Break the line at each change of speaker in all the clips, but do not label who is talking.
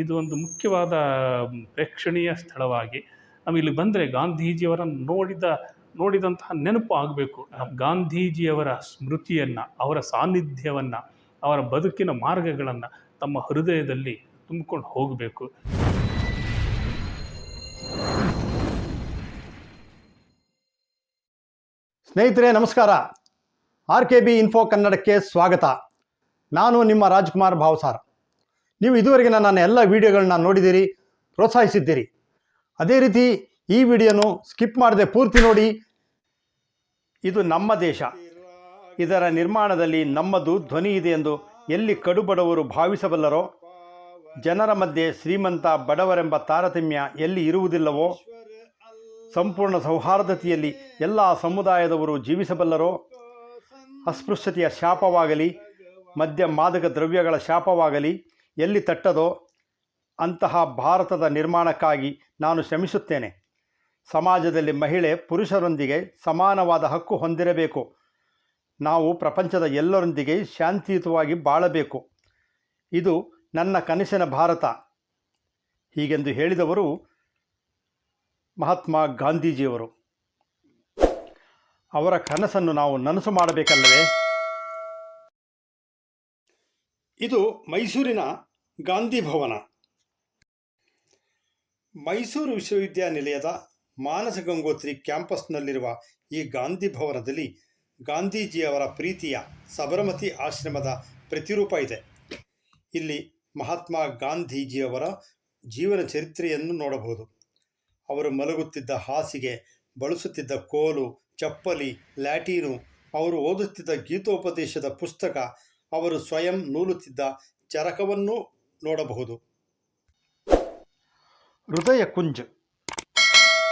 ಇದು ಒಂದು ಮುಖ್ಯವಾದ ಪ್ರೇಕ್ಷಣೀಯ ಸ್ಥಳವಾಗಿ ನಾವು ಇಲ್ಲಿ ಬಂದರೆ ಗಾಂಧೀಜಿಯವರನ್ನು ನೋಡಿದ ನೋಡಿದಂತಹ ನೆನಪು ಆಗಬೇಕು. ಗಾಂಧೀಜಿಯವರ ಸ್ಮೃತಿಯನ್ನು ಅವರ ಸಾನ್ನಿಧ್ಯವನ್ನು ಅವರ ಬದುಕಿನ ಮಾರ್ಗಗಳನ್ನು ತಮ್ಮ ಹೃದಯದಲ್ಲಿ ತುಂಬಿಕೊಂಡು ಹೋಗಬೇಕು.
ಸ್ನೇಹಿತರೆ ನಮಸ್ಕಾರ. ಆರ್ ಕೆ ಬಿ ಇನ್ಫೋ ಕನ್ನಡಕ್ಕೆ ಸ್ವಾಗತ. ನಾನು ನಿಮ್ಮ ರಾಜ್ಕುಮಾರ್ ಭಾವಸಾರ್ ನೀವು ಇದುವರೆಗೆ ನನ್ನ ಎಲ್ಲ ವಿಡಿಯೋಗಳನ್ನ ನೋಡಿದ್ದೀರಿ, ಪ್ರೋತ್ಸಾಹಿಸಿದ್ದೀರಿ. ಅದೇ ರೀತಿ ಈ ವಿಡಿಯೋನು ಸ್ಕಿಪ್ ಮಾಡದೆ ಪೂರ್ತಿ ನೋಡಿ. ಇದು ನಮ್ಮ ದೇಶ. ಇದರ ನಿರ್ಮಾಣದಲ್ಲಿ ನಮ್ಮದು ಧ್ವನಿ ಇದೆ ಎಂದು ಎಲ್ಲಿ ಕಡುಬಡವರು ಭಾವಿಸಬಲ್ಲರೋ, ಜನರ ಮಧ್ಯೆ ಶ್ರೀಮಂತ ಬಡವರೆಂಬ ತಾರತಮ್ಯ ಎಲ್ಲಿ ಇರುವುದಿಲ್ಲವೋ, ಸಂಪೂರ್ಣ ಸೌಹಾರ್ದತೆಯಲ್ಲಿ ಎಲ್ಲ ಸಮುದಾಯದವರು ಜೀವಿಸಬಲ್ಲರೋ, ಅಸ್ಪೃಶ್ಯತೆಯ ಶಾಪವಾಗಲಿ, ಮದ್ಯ ಮಾದಕ ದ್ರವ್ಯಗಳ ಶಾಪವಾಗಲಿ ಎಲ್ಲಿ ತಟ್ಟದೋ ಅಂತಹ ಭಾರತದ ನಿರ್ಮಾಣಕ್ಕಾಗಿ ನಾನು ಶ್ರಮಿಸುತ್ತೇನೆ. ಸಮಾಜದಲ್ಲಿ ಮಹಿಳೆ ಪುರುಷರೊಂದಿಗೆ ಸಮಾನವಾದ ಹಕ್ಕು ಹೊಂದಿರಬೇಕು. ನಾವು ಪ್ರಪಂಚದ ಎಲ್ಲರೊಂದಿಗೆ ಶಾಂತಿಯುತವಾಗಿ ಬಾಳಬೇಕು. ಇದು ನನ್ನ ಕನಸಿನ ಭಾರತ. ಹೀಗೆಂದು ಹೇಳಿದವರು ಮಹಾತ್ಮ ಗಾಂಧೀಜಿಯವರು. ಅವರ ಕನಸನ್ನು ನಾವು ನನಸು ಮಾಡಬೇಕಲ್ಲವೇ? ಇದು ಮೈಸೂರಿನ ಗಾಂಧಿ ಭವನ. ಮೈಸೂರು ವಿಶ್ವವಿದ್ಯಾನಿಲಯದ ಮಾನಸ ಗಂಗೋತ್ರಿ ಕ್ಯಾಂಪಸ್ನಲ್ಲಿರುವ ಈ ಗಾಂಧಿ ಭವನದಲ್ಲಿ ಗಾಂಧೀಜಿಯವರ ಪ್ರೀತಿಯ ಸಬರಮತಿ ಆಶ್ರಮದ ಪ್ರತಿರೂಪ ಇದೆ. ಇಲ್ಲಿ ಮಹಾತ್ಮ ಗಾಂಧೀಜಿಯವರ ಜೀವನ ಚರಿತ್ರೆಯನ್ನು ನೋಡಬಹುದು. ಅವರು ಮಲಗುತ್ತಿದ್ದ ಹಾಸಿಗೆ, ಬಳಸುತ್ತಿದ್ದ ಕೋಲು, ಚಪ್ಪಲಿ, ಲ್ಯಾಟೀನು, ಅವರು ಓದುತ್ತಿದ್ದ ಗೀತೋಪದೇಶದ ಪುಸ್ತಕ ಅವರು ಸ್ವಯಂ ನೂಲುತ್ತಿದ್ದ ಚರಕವನ್ನು ನೋಡಬಹುದು. ಹೃದಯ ಕುಂಜ್.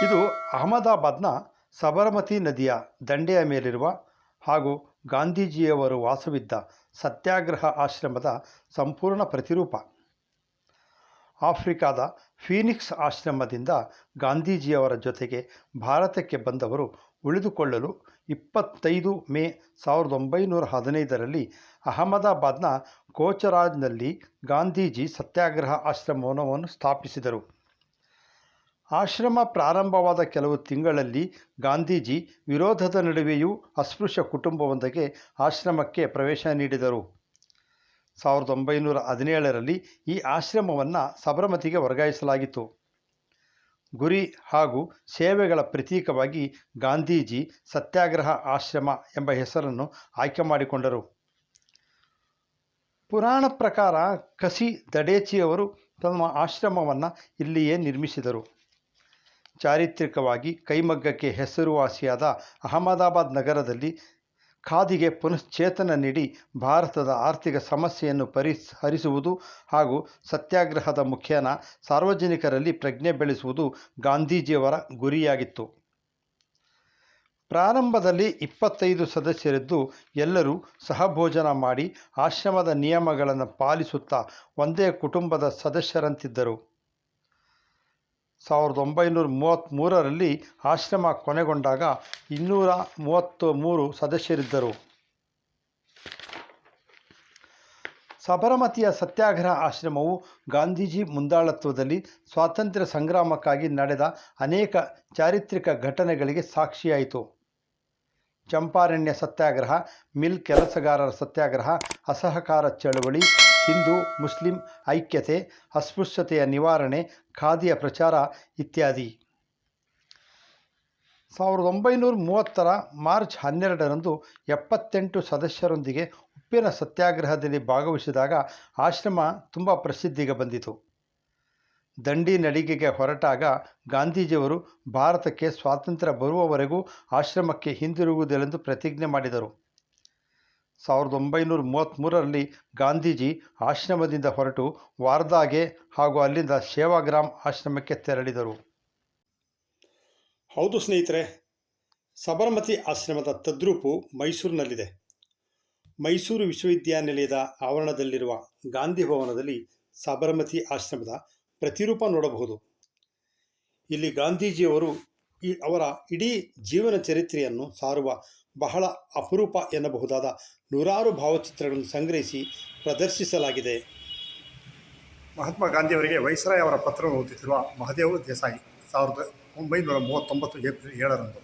ಇದು ಅಹಮದಾಬಾದ್ನ ಸಬರಮತಿ ನದಿಯ ದಂಡೆಯ ಮೇಲಿರುವ ಹಾಗೂ ಗಾಂಧೀಜಿಯವರು ವಾಸವಿದ್ದ ಸತ್ಯಾಗ್ರಹ ಆಶ್ರಮದ ಸಂಪೂರ್ಣ ಪ್ರತಿರೂಪ. ಆಫ್ರಿಕಾದ ಫೀನಿಕ್ಸ್ ಆಶ್ರಮದಿಂದ ಗಾಂಧೀಜಿಯವರ ಜೊತೆಗೆ ಭಾರತಕ್ಕೆ ಬಂದವರು ಉಳಿದುಕೊಳ್ಳಲು ಇಪ್ಪತ್ತೈದು ಮೇ ಸಾವಿರದ ಒಂಬೈನೂರ ಹದಿನೈದರಲ್ಲಿ ಅಹಮದಾಬಾದ್ನ ಕೋಚರಾಜ್ನಲ್ಲಿ ಗಾಂಧೀಜಿ ಸತ್ಯಾಗ್ರಹ ಆಶ್ರಮವನ್ನು ಸ್ಥಾಪಿಸಿದರು. ಆಶ್ರಮ ಪ್ರಾರಂಭವಾದ ಕೆಲವು ತಿಂಗಳಲ್ಲಿ ಗಾಂಧೀಜಿ ವಿರೋಧದ ನಡುವೆಯೂ ಅಸ್ಪೃಶ್ಯ ಕುಟುಂಬವೊಂದಕ್ಕೆ ಆಶ್ರಮಕ್ಕೆ ಪ್ರವೇಶ ನೀಡಿದರು. ಸಾವಿರದ ಒಂಬೈನೂರ ಹದಿನೇಳರಲ್ಲಿ ಈ ಆಶ್ರಮವನ್ನು ಸಬರಮತಿಗೆ ವರ್ಗಾಯಿಸಲಾಗಿತ್ತು. ಗುರಿ ಹಾಗೂ ಸೇವೆಗಳ ಪ್ರತೀಕವಾಗಿ ಗಾಂಧೀಜಿ ಸತ್ಯಾಗ್ರಹ ಆಶ್ರಮ ಎಂಬ ಹೆಸರನ್ನು ಆಯ್ಕೆ ಮಾಡಿಕೊಂಡರು. ಪುರಾಣ ಪ್ರಕಾರ ಕಸಿ ದಡೇಚಿಯವರು ತಮ್ಮ ಆಶ್ರಮವನ್ನು ಇಲ್ಲಿಯೇ ನಿರ್ಮಿಸಿದರು. ಚಾರಿತ್ರಿಕವಾಗಿ ಕೈಮಗ್ಗಕ್ಕೆ ಹೆಸರುವಾಸಿಯಾದ ಅಹಮದಾಬಾದ್ ನಗರದಲ್ಲಿ ಖಾದಿಗೆ ಪುನಶ್ಚೇತನ ನೀಡಿ ಭಾರತದ ಆರ್ಥಿಕ ಸಮಸ್ಯೆಯನ್ನು ಪರಿಹರಿಸುವುದು ಹಾಗೂ ಸತ್ಯಾಗ್ರಹದ ಮುಖೇನ ಸಾರ್ವಜನಿಕರಲ್ಲಿ ಪ್ರಜ್ಞೆ ಬೆಳೆಸುವುದು ಗಾಂಧೀಜಿಯವರ ಗುರಿಯಾಗಿತ್ತು. ಪ್ರಾರಂಭದಲ್ಲಿ ಇಪ್ಪತ್ತೈದು ಸದಸ್ಯರಿದ್ದು ಎಲ್ಲರೂ ಸಹಭೋಜನ ಮಾಡಿ ಆಶ್ರಮದ ನಿಯಮಗಳನ್ನು ಪಾಲಿಸುತ್ತಾ ಒಂದೇ ಕುಟುಂಬದ ಸದಸ್ಯರಂತಿದ್ದರು. ಸಾವಿರದ ಒಂಬೈನೂರ ಮೂವತ್ತ್ಮೂರರಲ್ಲಿ ಆಶ್ರಮ ಕೊನೆಗೊಂಡಾಗ ಇನ್ನೂರ ಮೂವತ್ತು ಮೂರು ಸದಸ್ಯರಿದ್ದರು. ಸಬರಮತಿಯ ಸತ್ಯಾಗ್ರಹ ಆಶ್ರಮವು ಗಾಂಧೀಜಿ ಮುಂದಾಳತ್ವದಲ್ಲಿ ಸ್ವಾತಂತ್ರ್ಯ ಸಂಗ್ರಾಮಕ್ಕಾಗಿ ನಡೆದ ಅನೇಕ ಚಾರಿತ್ರಿಕ ಘಟನೆಗಳಿಗೆ ಸಾಕ್ಷಿಯಾಯಿತು. ಚಂಪಾರಣ್ಯ ಸತ್ಯಾಗ್ರಹ, ಮಿಲ್ ಕೆಲಸಗಾರರ ಸತ್ಯಾಗ್ರಹ, ಅಸಹಕಾರ ಚಳವಳಿ ಹಿಂದೂ, ಮುಸ್ಲಿಂ ಐಕ್ಯತೆ, ಅಸ್ಪೃಶ್ಯತೆಯ ನಿವಾರಣೆ, ಖಾದಿಯ ಪ್ರಚಾರ ಇತ್ಯಾದಿ. ಸಾವಿರದ ಒಂಬೈನೂರ ಮೂವತ್ತರ ಮಾರ್ಚ್ ಹನ್ನೆರಡರಂದು ಎಪ್ಪತ್ತೆಂಟು ಸದಸ್ಯರೊಂದಿಗೆ ಉಪ್ಪಿನ ಸತ್ಯಾಗ್ರಹದಲ್ಲಿ ಭಾಗವಹಿಸಿದಾಗ ಆಶ್ರಮ ತುಂಬ ಪ್ರಸಿದ್ಧಿಗೆ ಬಂದಿತು. ದಂಡಿ ನಡಿಗೆಗೆ ಹೊರಟಾಗ ಗಾಂಧೀಜಿಯವರು ಭಾರತಕ್ಕೆ ಸ್ವಾತಂತ್ರ್ಯ ಬರುವವರೆಗೂ ಆಶ್ರಮಕ್ಕೆ ಹಿಂದಿರುಗುವುದಿല്ലെಂದು ಪ್ರತಿಜ್ಞೆ ಮಾಡಿದರು. ಸಾವಿರದ ಒಂಬೈನೂರ ಮೂವತ್ತ್ಮೂರರಲ್ಲಿ ಗಾಂಧೀಜಿ ಆಶ್ರಮದಿಂದ ಹೊರಟು ವಾರ್ಧಾಗೆ ಹಾಗೂ ಅಲ್ಲಿಂದ ಸೇವಾಗ್ರಾಮ್ ಆಶ್ರಮಕ್ಕೆ ತೆರಳಿದರು. ಹೌದು ಸ್ನೇಹಿತರೆ, ಸಬರಮತಿ ಆಶ್ರಮದ ತದ್ರೂಪು ಮೈಸೂರಿನಲ್ಲಿದೆ. ಮೈಸೂರು ವಿಶ್ವವಿದ್ಯಾನಿಲಯದ ಆವರಣದಲ್ಲಿರುವ ಗಾಂಧಿ ಭವನದಲ್ಲಿ ಸಬರಮತಿ ಆಶ್ರಮದ ಪ್ರತಿರೂಪ ನೋಡಬಹುದು. ಇಲ್ಲಿ ಗಾಂಧೀಜಿಯವರು ಈ ಅವರ ಇಡೀ ಜೀವನ ಚರಿತ್ರೆಯನ್ನು ಸಾರುವ ಬಹಳ ಅಪರೂಪ ಎನ್ನಬಹುದಾದ ನೂರಾರು ಭಾವಚಿತ್ರಗಳನ್ನು ಸಂಗ್ರಹಿಸಿ ಪ್ರದರ್ಶಿಸಲಾಗಿದೆ.
ಮಹಾತ್ಮ ಗಾಂಧಿಯವರಿಗೆ ವೈಸ್ರಾಯ್ ಅವರ ಪತ್ರವನ್ನು ಓದುತ್ತಿರುವ ಮಹದೇವ್ ದೇಸಾಯಿ ಸಾವಿರದ ಒಂಬೈನೂರ ಮೂವತ್ತೊಂಬತ್ತು ಏಪ್ರಿಲ್ ಏಳರಂದು.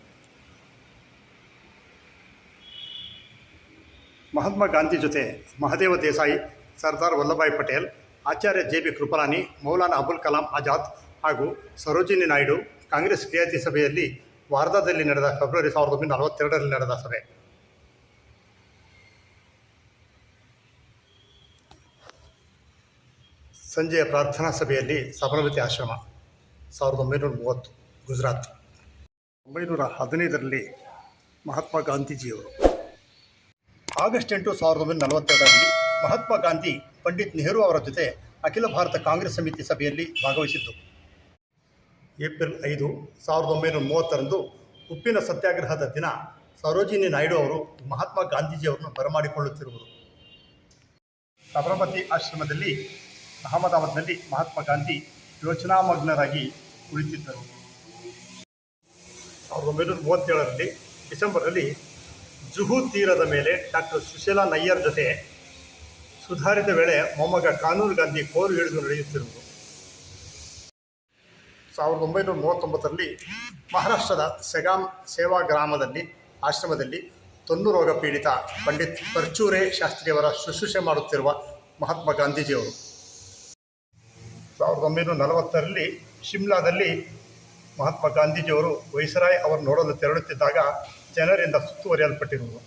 ಮಹಾತ್ಮ ಗಾಂಧಿ ಜೊತೆ ಮಹದೇವ ದೇಸಾಯಿ, ಸರ್ದಾರ್ ವಲ್ಲಭಾಯ್ ಪಟೇಲ್, ಆಚಾರ್ಯ ಜೆ ಬಿ ಕೃಪಲಾನಿ, ಮೌಲಾನಾ ಅಬುಲ್ ಕಲಾಂ ಆಜಾದ್ ಹಾಗೂ ಸರೋಜಿನಿ ನಾಯ್ಡು ಕಾಂಗ್ರೆಸ್ ಕ್ರಿಯಾತಿ ಸಭೆಯಲ್ಲಿ ವಾರ್ಧಾದಲ್ಲಿ ನಡೆದ ಫೆಬ್ರವರಿ ಸಾವಿರದ ಒಂಬೈನೂರ ನಲವತ್ತೆರಡರಲ್ಲಿ ನಡೆದ ಸಭೆ. ಸಂಜೆಯ ಪ್ರಾರ್ಥನಾ ಸಭೆಯಲ್ಲಿ ಸಬರಮತಿ ಆಶ್ರಮ, ಸಾವಿರದ ಒಂಬೈನೂರ ಮೂವತ್ತು, ಗುಜರಾತ್. ಒಂಬೈನೂರ ಹದಿನೈದರಲ್ಲಿ ಮಹಾತ್ಮ ಗಾಂಧೀಜಿಯವರು. ಆಗಸ್ಟ್ ಎಂಟು, ಸಾವಿರದ ಒಂಬೈನೂರ ನಲವತ್ತೆರಡರಲ್ಲಿ ಮಹಾತ್ಮ ಗಾಂಧಿ ಪಂಡಿತ್ ನೆಹರು ಅವರ ಜೊತೆ ಅಖಿಲ ಭಾರತ ಕಾಂಗ್ರೆಸ್ ಸಮಿತಿ ಸಭೆಯಲ್ಲಿ ಭಾಗವಹಿಸಿದ್ದು. ಏಪ್ರಿಲ್ ಐದು ಸಾವಿರದ ಒಂಬೈನೂರ ಮೂವತ್ತರಂದು ಉಪ್ಪಿನ ಸತ್ಯಾಗ್ರಹದ ದಿನ ಸರೋಜಿನಿ ನಾಯ್ಡು ಅವರು ಮಹಾತ್ಮ ಗಾಂಧೀಜಿಯವರನ್ನು ಬರಮಾಡಿಕೊಳ್ಳುತ್ತಿರುವರು ಸಬರಮತಿ ಆಶ್ರಮದಲ್ಲಿ ಅಹಮದಾಬಾದ್ನಲ್ಲಿ ಮಹಾತ್ಮ ಗಾಂಧಿ ಯೋಚನಾಮಗ್ನರಾಗಿ ಕುಳಿತಿದ್ದರು ಸಾವಿರದ ಒಂಬೈನೂರ ಮೂವತ್ತೇಳರಲ್ಲಿ ಡಿಸೆಂಬರಲ್ಲಿ ಜುಹು ತೀರದ ಮೇಲೆ ಡಾಕ್ಟರ್ ಸುಶೀಲಾ ನಯ್ಯರ್ ಜೊತೆ ಸುಧಾರಿತ ವೇಳೆ ಮೊಮ್ಮಗ ಕಾನೂರು ಗಾಂಧಿ ಕೋರು ಹಿಡಿದು ನಡೆಯುತ್ತಿರುವುದು. ಸಾವಿರದ ಒಂಬೈನೂರ ಮೂವತ್ತೊಂಬತ್ತರಲ್ಲಿ ಮಹಾರಾಷ್ಟ್ರದ ಸೆಗಾಮ್ ಸೇವಾ ಗ್ರಾಮದಲ್ಲಿ, ಆಶ್ರಮದಲ್ಲಿ ತೊನ್ನು ರೋಗ ಪೀಡಿತ ಪಂಡಿತ್ ಪರ್ಚೂರೆ ಶಾಸ್ತ್ರಿಯವರ ಶುಶ್ರೂಷೆ ಮಾಡುತ್ತಿರುವ ಮಹಾತ್ಮ ಗಾಂಧೀಜಿಯವರು. ಸಾವಿರದ ಒಂಬೈನೂರ ನಲವತ್ತರಲ್ಲಿ ಶಿಮ್ಲಾದಲ್ಲಿ ಮಹಾತ್ಮ ಗಾಂಧೀಜಿಯವರು ವೈಸರಾಯ್ ಅವರು ನೋಡಲು ತೆರಳುತ್ತಿದ್ದಾಗ ಜನರಿಂದ ಸುತ್ತುವರಿಯಲ್ಪಟ್ಟಿರುವುದು.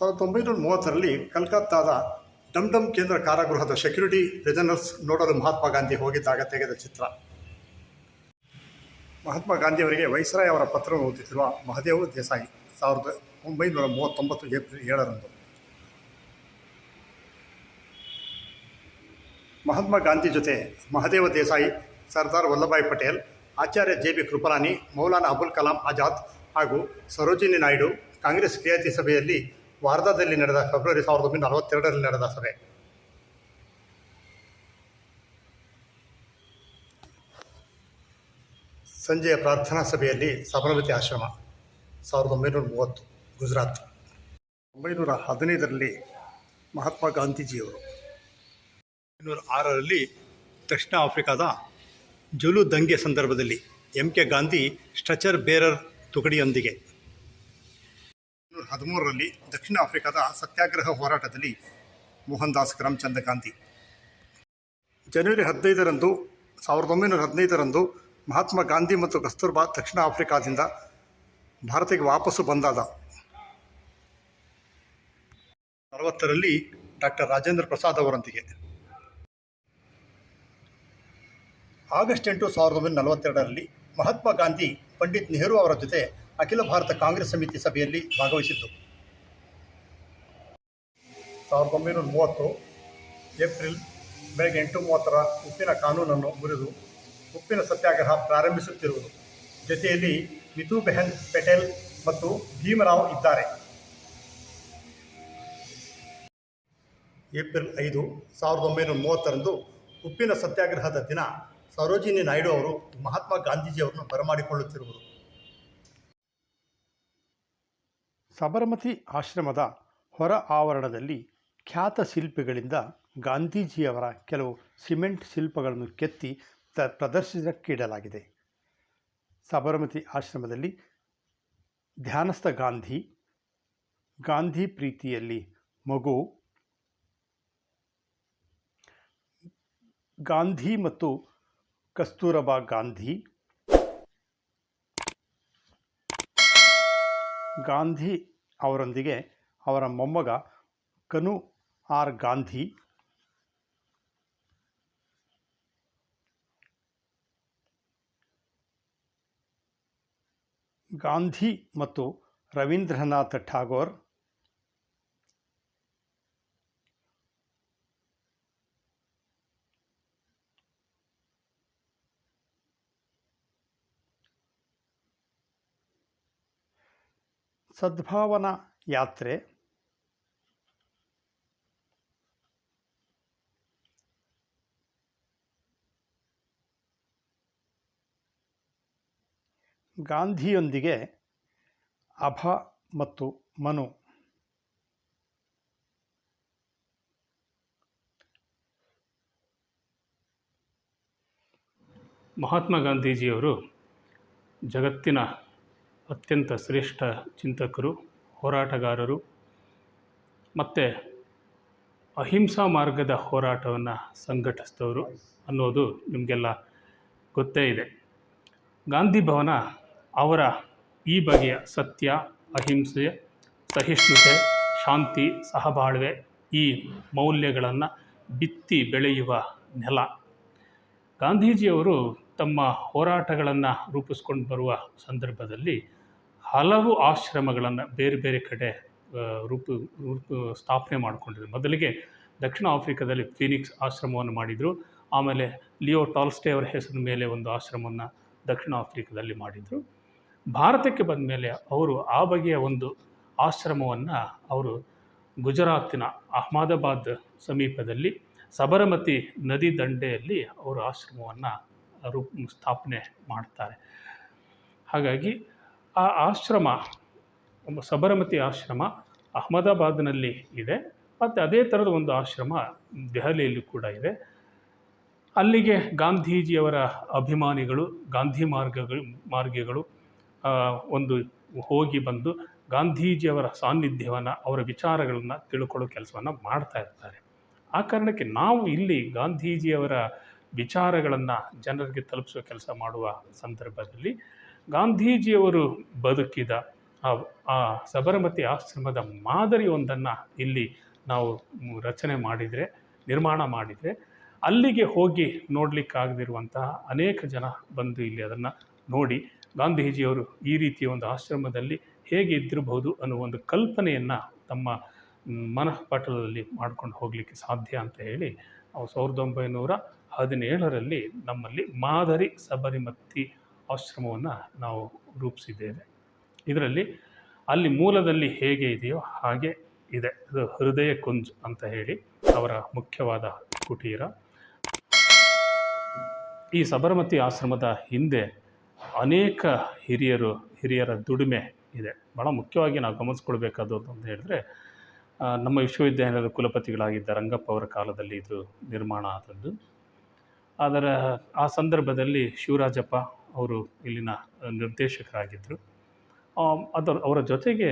ಸಾವಿರದ ಒಂಬೈನೂರ ಮೂವತ್ತರಲ್ಲಿ ಕಲ್ಕತ್ತಾದ ಡಮ್ ಡಮ್ ಕೇಂದ್ರ ಕಾರಾಗೃಹದ ಸೆಕ್ಯೂರಿಟಿ ಪ್ರಿಸನರ್ಸ್ ನೋಡಲು ಮಹಾತ್ಮ ಗಾಂಧಿ ಹೋಗಿದ್ದಾಗ ತೆಗೆದ ಚಿತ್ರ. ಮಹಾತ್ಮ ಗಾಂಧಿಯವರಿಗೆ ವೈಸ್ರಾಯ್ ಅವರ ಪತ್ರವನ್ನು ಓದುತ್ತಿರುವ ಮಹದೇವ್ ದೇಸಾಯಿ ಸಾವಿರದ ಒಂಬೈನೂರ ಮೂವತ್ತೊಂಬತ್ತು ಏಪ್ರಿಲ್ ಏಳರಂದು. ಮಹಾತ್ಮ ಗಾಂಧಿ ಜೊತೆ ಮಹದೇವ ದೇಸಾಯಿ, ಸರ್ದಾರ್ ವಲ್ಲಭಾಯ್ ಪಟೇಲ್, ಆಚಾರ್ಯ ಜೆ ಬಿ ಕೃಪಲಾನಿ, ಮೌಲಾನಾ ಅಬುಲ್ ಕಲಾಂ ಆಜಾದ್ ಹಾಗೂ ಸರೋಜಿನಿ ನಾಯ್ಡು ಕಾಂಗ್ರೆಸ್ ಕ್ರಿಯಾತಿ ಸಭೆಯಲ್ಲಿ ವಾರ್ಧಾದಲ್ಲಿ ನಡೆದ ಫೆಬ್ರವರಿ ಸಾವಿರದ ಒಂಬೈನೂರ ನಲವತ್ತೆರಡರಲ್ಲಿ ನಡೆದ ಸಭೆ. ಸಂಜೆಯ ಪ್ರಾರ್ಥನಾ ಸಭೆಯಲ್ಲಿ ಸಬರಮತಿ ಆಶ್ರಮ, ಸಾವಿರದ ಒಂಬೈನೂರ ಮೂವತ್ತು, ಗುಜರಾತ್. ಒಂಬೈನೂರ ಹದಿನೈದರಲ್ಲಿ ಮಹಾತ್ಮ ಗಾಂಧೀಜಿಯವರು. ಒಂಬೈನೂರ ಆರರಲ್ಲಿ ದಕ್ಷಿಣ ಆಫ್ರಿಕಾದ ಜುಲು ದಂಗೆ ಸಂದರ್ಭದಲ್ಲಿ M K Gandhi stretcher bearer ತುಕಡಿಯೊಂದಿಗೆ ಒಂಬೈನೂರ ಹದಿಮೂರರಲ್ಲಿ ದಕ್ಷಿಣ ಆಫ್ರಿಕಾದ ಸತ್ಯಾಗ್ರಹ ಹೋರಾಟದಲ್ಲಿ ಮೋಹನ್ ದಾಸ್ ಕರಮ್ಚಂದ್ ಗಾಂಧಿ ಜನವರಿ ಹದಿನೈದರಂದು, ಸಾವಿರದ ಒಂಬೈನೂರ ಹದಿನೈದರಂದು ಮಹಾತ್ಮ ಗಾಂಧಿ ಮತ್ತು ಕಸ್ತೂರ್ಬಾ ದಕ್ಷಿಣ ಆಫ್ರಿಕಾದಿಂದ ಭಾರತಕ್ಕೆ ವಾಪಸ್ಸು ಬಂದಾದ. ಅರವತ್ತರಲ್ಲಿ ಡಾಕ್ಟರ್ ರಾಜೇಂದ್ರ ಪ್ರಸಾದ್ ಅವರೊಂದಿಗೆ. ಆಗಸ್ಟ್ ಎಂಟು ಸಾವಿರದ ಒಂಬೈನೂರ ನಲವತ್ತೆರಡರಲ್ಲಿ ಮಹಾತ್ಮ ಗಾಂಧಿ ಪಂಡಿತ್ ನೆಹರು ಅವರ ಜೊತೆ ಅಖಿಲ ಭಾರತ ಕಾಂಗ್ರೆಸ್ ಸಮಿತಿ ಸಭೆಯಲ್ಲಿ ಭಾಗವಹಿಸಿದ್ದು. ಸಾವಿರದ ಒಂಬೈನೂರ ಮೂವತ್ತು ಏಪ್ರಿಲ್ ಬೆಳಗ್ಗೆ ಎಂಟು ಮೂವತ್ತರ ಉಪ್ಪಿನ ಕಾನೂನನ್ನು ಮುರಿದು ಉಪ್ಪಿನ ಸತ್ಯಾಗ್ರಹ ಪ್ರಾರಂಭಿಸುತ್ತಿರುವುದು. ಜೊತೆಯಲ್ಲಿ ಮಿತು ಬೆಹನ್ ಪಟೇಲ್ ಮತ್ತು ಭೀಮರಾವ್ ಇದ್ದಾರೆ. ಏಪ್ರಿಲ್ ಐದು ಸಾವಿರದ ಒಂಬೈನೂರ ಮೂವತ್ತರಂದು ಉಪ್ಪಿನ ಸತ್ಯಾಗ್ರಹದ ದಿನ ಸರೋಜಿನಿ ನಾಯ್ಡು ಅವರು ಮಹಾತ್ಮ ಗಾಂಧೀಜಿಯವರನ್ನು ಬರಮಾಡಿಕೊಳ್ಳುತ್ತಿರುವುದು. ಸಬರಮತಿ ಆಶ್ರಮದ ಹೊರ ಆವರಣದಲ್ಲಿ ಖ್ಯಾತ ಶಿಲ್ಪಿಗಳಿಂದ ಗಾಂಧೀಜಿಯವರ ಕೆಲವು ಸಿಮೆಂಟ್ ಶಿಲ್ಪಗಳನ್ನು ಕೆತ್ತಿ ತ ಪ್ರದರ್ಶನಕ್ಕಿಡಲಾಗಿದೆ ಸಬರಮತಿ ಆಶ್ರಮದಲ್ಲಿ ಧ್ಯಾನಸ್ಥ ಗಾಂಧಿ ಗಾಂಧಿ ಪ್ರೀತಿಯಲ್ಲಿ ಮಗು, ಗಾಂಧಿ ಮತ್ತು ಕಸ್ತೂರಬಾ ಗಾಂಧಿ ಗಾಂಧಿ ಅವರೊಂದಿಗೆ ಅವರ ಮೊಮ್ಮಗ ಕನು ಆರ್ ಗಾಂಧಿ ಗಾಂಧಿ ಮತ್ತು ರವೀಂದ್ರನಾಥ ಠಾಗೋರ್ ಸದ್ಭಾವನಾ ಯಾತ್ರೆ.
ಗಾಂಧಿಯೊಂದಿಗೆ ಅಭ ಮತ್ತು ಮನು.
ಮಹಾತ್ಮ ಗಾಂಧೀಜಿಯವರು ಜಗತ್ತಿನ ಅತ್ಯಂತ ಶ್ರೇಷ್ಠ ಚಿಂತಕರು, ಹೋರಾಟಗಾರರು ಮತ್ತು ಅಹಿಂಸಾ ಮಾರ್ಗದ ಹೋರಾಟವನ್ನು ಸಂಘಟಿಸಿದವರು ಅನ್ನೋದು ನಿಮಗೆಲ್ಲ ಗೊತ್ತೇ ಇದೆ. ಗಾಂಧಿ ಭವನ ಅವರ ಈ ಬಗೆಯ ಸತ್ಯ, ಅಹಿಂಸೆ, ಸಹಿಷ್ಣುತೆ, ಶಾಂತಿ, ಸಹಬಾಳ್ವೆ ಈ ಮೌಲ್ಯಗಳನ್ನು ಬಿತ್ತಿ ಬೆಳೆಯುವ ನೆಲ. ಗಾಂಧೀಜಿಯವರು ತಮ್ಮ ಹೋರಾಟಗಳನ್ನು ರೂಪಿಸ್ಕೊಂಡು ಬರುವ ಸಂದರ್ಭದಲ್ಲಿ ಹಲವು ಆಶ್ರಮಗಳನ್ನು ಬೇರೆ ಬೇರೆ ಕಡೆ ರೂಪ, ರೂಪು, ಸ್ಥಾಪನೆ ಮಾಡಿಕೊಂಡಿದ್ರು. ಮೊದಲಿಗೆ ದಕ್ಷಿಣ ಆಫ್ರಿಕಾದಲ್ಲಿ ಫೀನಿಕ್ಸ್ ಆಶ್ರಮವನ್ನು ಮಾಡಿದರು. ಆಮೇಲೆ ಲಿಯೋ ಟಾಲ್ಸ್ಟೇ ಅವರ ಹೆಸರಿನ ಮೇಲೆ ಒಂದು ಆಶ್ರಮವನ್ನು ದಕ್ಷಿಣ ಆಫ್ರಿಕಾದಲ್ಲಿ ಮಾಡಿದರು. ಭಾರತಕ್ಕೆ ಬಂದ ಮೇಲೆ ಅವರು ಆ ಬಗೆಯ ಒಂದು ಆಶ್ರಮವನ್ನು ಅವರು ಗುಜರಾತಿನ ಅಹಮದಾಬಾದ್ ಸಮೀಪದಲ್ಲಿ ಸಬರಮತಿ ನದಿ ದಂಡೆಯಲ್ಲಿ ಅವರು ಆಶ್ರಮವನ್ನು ರೂಪ, ಸ್ಥಾಪನೆ ಮಾಡ್ತಾರೆ. ಹಾಗಾಗಿ ಆ ಆಶ್ರಮ ಒಂದು ಸಬರಮತಿ ಆಶ್ರಮ ಅಹಮದಾಬಾದ್ನಲ್ಲಿ ಇದೆ. ಮತ್ತು ಅದೇ ಥರದ ಒಂದು ಆಶ್ರಮ ದೆಹಲಿಯಲ್ಲಿ ಕೂಡ ಇದೆ. ಅಲ್ಲಿಗೆ ಗಾಂಧೀಜಿಯವರ ಅಭಿಮಾನಿಗಳು, ಗಾಂಧಿ ಮಾರ್ಗಗಳು ಮಾರ್ಗಗಳು ಒಂದು ಹೋಗಿ ಬಂದು ಗಾಂಧೀಜಿಯವರ ಸಾನ್ನಿಧ್ಯವನ್ನು, ಅವರ ವಿಚಾರಗಳನ್ನು ತಿಳ್ಕೊಳ್ಳೋ ಕೆಲಸವನ್ನು ಮಾಡ್ತಾ ಇರ್ತಾರೆ. ಆ ಕಾರಣಕ್ಕೆ ನಾವು ಇಲ್ಲಿ ಗಾಂಧೀಜಿಯವರ ವಿಚಾರಗಳನ್ನು ಜನರಿಗೆ ತಲುಪಿಸೋ ಕೆಲಸ ಮಾಡುವ ಸಂದರ್ಭದಲ್ಲಿ ಗಾಂಧೀಜಿಯವರು ಬದುಕಿದ ಆ ಸಬರಮತಿ ಆಶ್ರಮದ ಮಾದರಿಯೊಂದನ್ನು ಇಲ್ಲಿ ನಾವು ರಚನೆ ಮಾಡಿದರೆ, ನಿರ್ಮಾಣ ಮಾಡಿದರೆ, ಅಲ್ಲಿಗೆ ಹೋಗಿ ನೋಡಲಿಕ್ಕಾಗದಿರುವಂತಹ ಅನೇಕ ಜನ ಬಂದು ಇಲ್ಲಿ ಅದನ್ನು ನೋಡಿ ಗಾಂಧೀಜಿಯವರು ಈ ರೀತಿಯ ಒಂದು ಆಶ್ರಮದಲ್ಲಿ ಹೇಗೆ ಇದ್ದಿರಬಹುದು ಅನ್ನೋ ಒಂದು ಕಲ್ಪನೆಯನ್ನು ತಮ್ಮ ಮನಃಪಟಲದಲ್ಲಿ ಮಾಡ್ಕೊಂಡು ಹೋಗಲಿಕ್ಕೆ ಸಾಧ್ಯ ಅಂತ ಹೇಳಿ ನಾವು ಸಾವಿರದ ಒಂಬೈನೂರ ಹದಿನೇಳರಲ್ಲಿ ನಮ್ಮಲ್ಲಿ ಮಾದರಿ ಸಬರಿಮತಿ ಆಶ್ರಮವನ್ನು ನಾವು ರೂಪಿಸಿದ್ದೇವೆ. ಇದರಲ್ಲಿ ಅಲ್ಲಿ ಮೂಲದಲ್ಲಿ ಹೇಗೆ ಇದೆಯೋ ಹಾಗೆ ಇದೆ. ಇದು ಹೃದಯ ಕುಂಜ್ ಅಂತ ಹೇಳಿ ಅವರ ಮುಖ್ಯವಾದ ಕುಟೀರ. ಈ ಸಬರಮತಿ ಆಶ್ರಮದ ಹಿಂದೆ ಅನೇಕ ಹಿರಿಯರು, ಹಿರಿಯರ ದುಡಿಮೆ ಇದೆ. ಭಾಳ ಮುಖ್ಯವಾಗಿ ನಾವು ಗಮನಿಸ್ಕೊಳ್ಬೇಕಾದ್ದು ಅಂತ ಹೇಳಿದ್ರೆ ನಮ್ಮ ವಿಶ್ವವಿದ್ಯಾಲಯದ ಕುಲಪತಿಗಳಾಗಿದ್ದ ರಂಗಪ್ಪ ಅವರ ಕಾಲದಲ್ಲಿ ಇದು ನಿರ್ಮಾಣ ಆದದ್ದು. ಅದರ, ಆ ಸಂದರ್ಭದಲ್ಲಿ ಶಿವರಾಜಪ್ಪ ಅವರು ಇಲ್ಲಿನ ನಿರ್ದೇಶಕರಾಗಿದ್ದರು. ಅದರ, ಅವರ ಜೊತೆಗೆ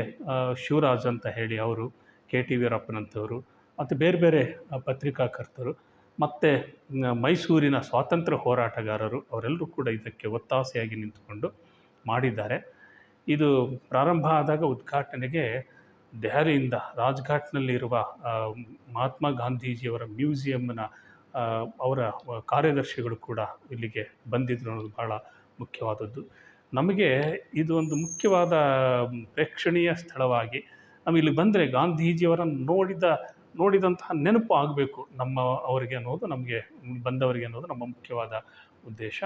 ಶಿವರಾಜ್ ಅಂತ ಹೇಳಿ ಅವರು ಕೆ ಟಿ ವೀರಪ್ಪನಂಥವರು, ಮತ್ತು ಬೇರೆ ಬೇರೆ ಪತ್ರಿಕಾಕರ್ತರು, ಮತ್ತು ಮೈಸೂರಿನ ಸ್ವಾತಂತ್ರ್ಯ ಹೋರಾಟಗಾರರು, ಅವರೆಲ್ಲರೂ ಕೂಡ ಇದಕ್ಕೆ ಒತ್ತಾಸೆಯಾಗಿ ನಿಂತುಕೊಂಡು ಮಾಡಿದ್ದಾರೆ. ಇದು ಪ್ರಾರಂಭ ಆದಾಗ ಉದ್ಘಾಟನೆಗೆ ದೆಹಲಿಯಿಂದ ರಾಜ್ಘಾಟ್ನಲ್ಲಿರುವ ಮಹಾತ್ಮ ಗಾಂಧೀಜಿಯವರ ಮ್ಯೂಸಿಯಮ್ನ ಅವರ ಕಾರ್ಯದರ್ಶಿಗಳು ಕೂಡ ಇಲ್ಲಿಗೆ ಬಂದಿದ್ದರು ಅನ್ನೋದು ಭಾಳ ಮುಖ್ಯವಾದದ್ದು. ನಮಗೆ ಇದು ಒಂದು ಮುಖ್ಯವಾದ ಪ್ರೇಕ್ಷಣೀಯ ಸ್ಥಳವಾಗಿ ನಾವು ಇಲ್ಲಿ ಬಂದರೆ ಗಾಂಧೀಜಿಯವರನ್ನು ನೋಡಿದ, ನೋಡಿದಂತಹ ನೆನಪು ಆಗಬೇಕು ನಮ್ಮ ಅವರಿಗೆ ಅನ್ನೋದು, ನಮಗೆ ಬಂದವರಿಗೆ ಅನ್ನೋದು ನಮ್ಮ ಮುಖ್ಯವಾದ ಉದ್ದೇಶ.